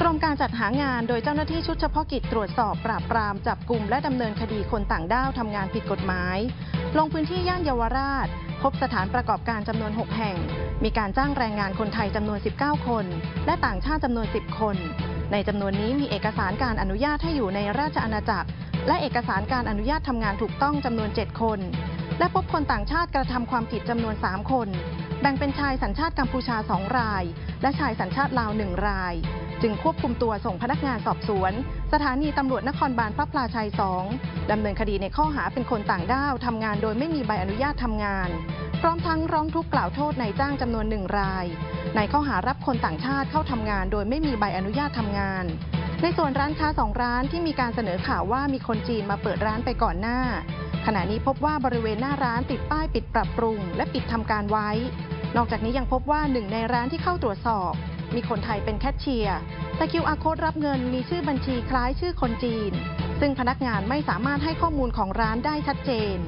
กรมการจัดหางานโดยเจ้าหน้าที่ชุดเฉพาะกิจตรวจสอบปราบปรามจับกลุ่มและดำเนินคดีคนต่างด้าวทำงานผิดกฎหมาย ลงพื้นที่ย่านเยาวราช พบสถานประกอบการจำนวน 6 แห่ง มีการจ้างแรงงานคนไทยจำนวน 19 คน และต่างชาติจำนวน 10 คน ในจำนวนนี้มีเอกสารการอนุญาตให้อยู่ในราชอาณาจักร และเอกสารการอนุญาตทำงานถูกต้องจำนวน 7 คน และพบคนต่างชาติกระทำความผิดจำนวน 3 คน แบ่งเป็นชายสัญชาติกัมพูชา 2 ราย และชายสัญชาติลาว 1 ราย จึงควบคุมตัวส่งพนักงานสอบสวน สถานีตำรวจนครบาลพระพลาชัย 2 ดำเนินคดีในข้อหาเป็นคนต่างด้าวทำงานโดยไม่มีใบอนุญาตทำงาน พร้อมทั้งร้องทุกข์กล่าวโทษนายจ้างจำนวนหนึ่งราย ในข้อหารับคนต่างชาติเข้าทำงานโดยไม่มีใบอนุญาตทำงาน ในส่วนร้านค้าสองร้านที่มีการเสนอข่าวว่ามีคนจีนมาเปิดร้านไปก่อนหน้า ขณะนี้พบว่าบริเวณหน้าร้านติดป้ายปิดปรับปรุง และปิดทำการไว้ นอกจากนี้ยังพบว่าหนึ่งในร้านที่เข้าตรวจสอบ มีคนไทยเป็นแคชเชียร์ แต่ QR code รับเงินมีชื่อบัญชีคล้ายชื่อคนจีน ซึ่งพนักงานไม่สามารถให้ข้อมูลของร้านได้ชัดเจน